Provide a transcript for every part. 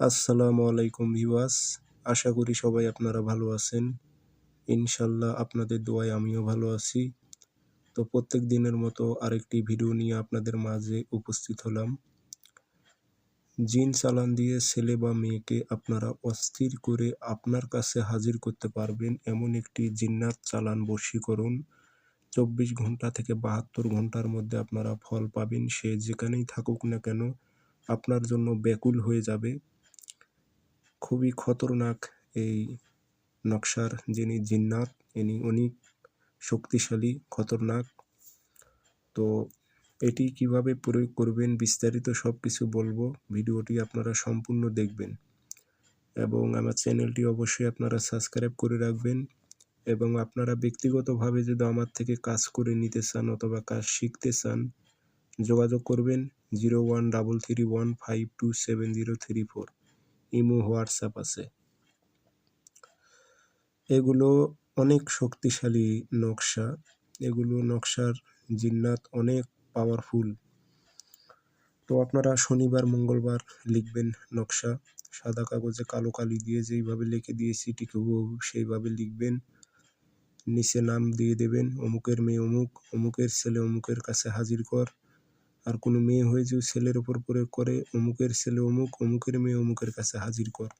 আসসালামু আলাইকুম ভিউয়ার্স। আশা করি সবাই আপনারা ভালো আছেন। ইনশাল্লাহ আপনাদের দোয়ায় আমিও ভালো আছি। তো প্রত্যেক দিনের মতো আরেকটি ভিডিও নিয়ে আপনাদের মাঝে উপস্থিত হলাম। জিন চালান দিয়ে ছেলে বা মেয়েকে আপনারা অস্থির করে আপনার কাছে হাজির করতে পারবেন এমন একটি জিন্নাত চালান বশীকরণ চব্বিশ ঘণ্টা থেকে বাহাত্তর ঘণ্টার মধ্যে আপনারা ফল পাবেন। সে যেখানেই থাকুক না কেন আপনার জন্য ব্যাকুল হয়ে যাবে। খুবই খতরনাক এই নকশার যিনি জিন্নাত, ইনি অনেক শক্তিশালী, খতরনাক। তো এটি কীভাবে প্রয়োগ করবেন বিস্তারিত সব কিছু বলব, ভিডিওটি আপনারা সম্পূর্ণ দেখবেন। এবং আমার চ্যানেলটি অবশ্যই আপনারা সাবস্ক্রাইব করে রাখবেন। এবং আপনারা ব্যক্তিগতভাবে যদি আমার থেকে কাজ করে নিতে চান অথবা কাজ শিখতে চান, যোগাযোগ করবেন zero one double three one five two seven zero three four. Imo, WhatsApp আছে। এগুলো অনেক শক্তিশালী নকশা। এগুলো নকশার জিন্নাত অনেক পাওয়ারফুল তো আপনারা শনিবার, মঙ্গলবার লিখবেন নকশা। সাদা কাগজে কালো কালি দিয়ে যেইভাবে লিখে দিয়েছি, ঠিক সেইভাবে লিখবেন। নিচে নাম দিয়ে দেবেন, অমুকের মেয়ে অমুক, অমুকের ছেলে অমুকের কাছে হাজির কর। আর কোনো মেয়ে হয়ে যদি ছেলের ওপর প্রয়োগ করে, অমুকের ছেলে অমুক, অমুকের মেয়ে অমুকের কাছে হাজির কর।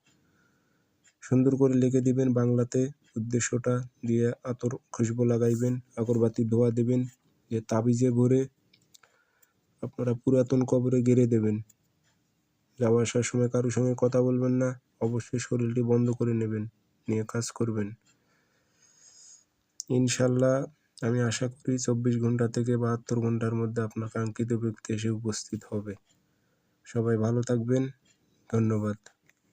সুন্দর করে লিখে দিবেন বাংলাতে উদ্দেশ্যটা, দিয়ে আতর খুশবু লাগাইবেন, আগরবাতি ধোয়া দেবেন যে তাবিজে ভরে আপনারা পুরাতন কবরে গেড়ে দেবেন। যাওয়া আসার সময় কারোর সঙ্গে কথা বলবেন না, অবশ্যই শরীরটি বন্ধ করে নেবেন, নিয়ে কাজ করবেন। ইনশাল্লাহ আমি আশা করি চব্বিশ ঘণ্টা থেকে বাহাত্তর ঘণ্টার মধ্যে আপনার কাঙ্ক্ষিত ব্যক্তি এসে উপস্থিত হবে। সবাই ভালো থাকবেন। ধন্যবাদ।